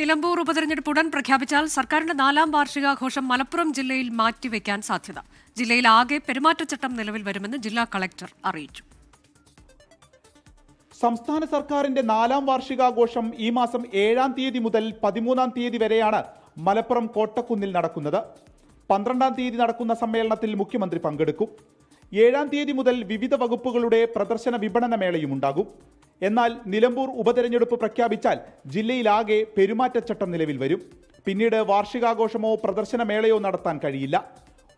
നിലമ്പൂർ ഉപതെരഞ്ഞെടുപ്പ് ഉടൻ പ്രഖ്യാപിച്ചാൽ സർക്കാരിന്റെ നാലാം വാർഷികാഘോഷം മലപ്പുറം ജില്ലയിൽ മാറ്റിവെക്കാൻ സാധ്യത. ജില്ലയിൽ ആകെ പെരുമാറ്റച്ചട്ടം നിലവിൽ വരുമെന്ന് ജില്ലാ കളക്ടർ അറിയിച്ചു. സംസ്ഥാന സർക്കാരിന്റെ നാലാം വാർഷികാഘോഷം ഈ മാസം ഏഴാം തീയതി മുതൽ പതിമൂന്നാം തീയതി വരെയാണ് മലപ്പുറം കോട്ടക്കുന്നിൽ നടക്കുന്നത്. പന്ത്രണ്ടാം തീയതി നടക്കുന്ന സമ്മേളനത്തിൽ മുഖ്യമന്ത്രി പങ്കെടുക്കും. ഏഴാം തീയതി മുതൽ വിവിധ വകുപ്പുകളുടെ പ്രദർശന വിപണന മേളയും ഉണ്ടാകും. എന്നാൽ നിലമ്പൂർ ഉപതെരഞ്ഞെടുപ്പ് പ്രഖ്യാപിച്ചാൽ ജില്ലയിലാകെ പെരുമാറ്റച്ചട്ടം നിലവിൽ വരും. പിന്നീട് വാർഷികാഘോഷമോ പ്രദർശനമേളയോ നടത്താൻ കഴിയില്ല.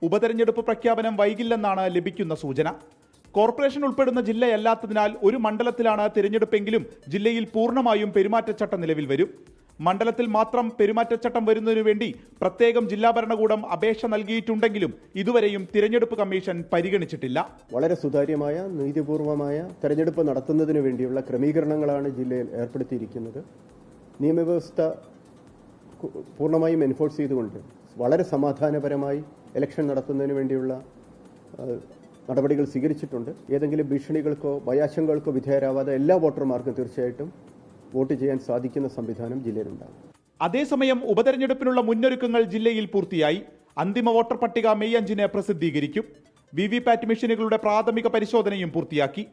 ഉപതെരഞ്ഞെടുപ്പ് പ്രഖ്യാപനം വൈകില്ലെന്നാണ് ലഭിക്കുന്ന സൂചന. കോർപ്പറേഷൻ ഉൾപ്പെടുന്ന ജില്ലയല്ലാത്തതിനാൽ ഒരു മണ്ഡലത്തിലാണ് തിരഞ്ഞെടുപ്പെങ്കിലും ജില്ലയിൽ പൂർണമായും പെരുമാറ്റച്ചട്ടം നിലവിൽ വരും. മണ്ഡലത്തിൽ മാത്രം പെരുമാറ്റച്ചട്ടം വരുന്നതിനു വേണ്ടി പ്രത്യേകം ജില്ലാ ഭരണകൂടം അപേക്ഷ നൽകിയിട്ടുണ്ടെങ്കിലും ഇതുവരെയും തിരഞ്ഞെടുപ്പ് കമ്മീഷൻ പരിഗണിച്ചിട്ടില്ല. വളരെ സുതാര്യമായ നീതിപൂർവമായ തെരഞ്ഞെടുപ്പ് നടത്തുന്നതിനു വേണ്ടിയുള്ള ക്രമീകരണങ്ങളാണ് ജില്ലയിൽ ഏർപ്പെടുത്തിയിരിക്കുന്നത്. നിയമവ്യവസ്ഥ പൂർണമായും എൻഫോഴ്സ് ചെയ്തുകൊണ്ട് വളരെ സമാധാനപരമായി ഇലക്ഷൻ നടത്തുന്നതിന് വേണ്ടിയുള്ള നടപടികൾ സ്വീകരിച്ചിട്ടുണ്ട്. ഏതെങ്കിലും ഭീഷണികൾക്കോ ഭയാശങ്കകൾക്കോ വിധേയരാവാതെ എല്ലാ വോട്ടർമാർക്കും തീർച്ചയായിട്ടും വോട്ട് ചെയ്യാൻ സാധിക്കുന്ന സംവിധാനം ജില്ലയിലുണ്ടാകും. അതേസമയം ഉപതെരഞ്ഞെടുപ്പിനുള്ള മുന്നൊരുക്കങ്ങൾ ജില്ലയിൽ പൂർത്തിയായി. അന്തിമ വോട്ടർ പട്ടിക മെയ് അഞ്ചിന് പ്രസിദ്ധീകരിക്കും. വി വി പാറ്റ് മെഷീനുകളുടെ പ്രാഥമിക പരിശോധനയും പൂർത്തിയാക്കി.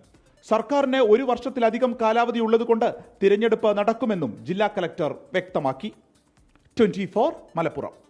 സർക്കാരിന് ഒരു വർഷത്തിലധികം കാലാവധി ഉള്ളതുകൊണ്ട് തിരഞ്ഞെടുപ്പ് നടക്കുമെന്നും ജില്ലാ കലക്ടർ വ്യക്തമാക്കി. ട്വന്റി മലപ്പുറം.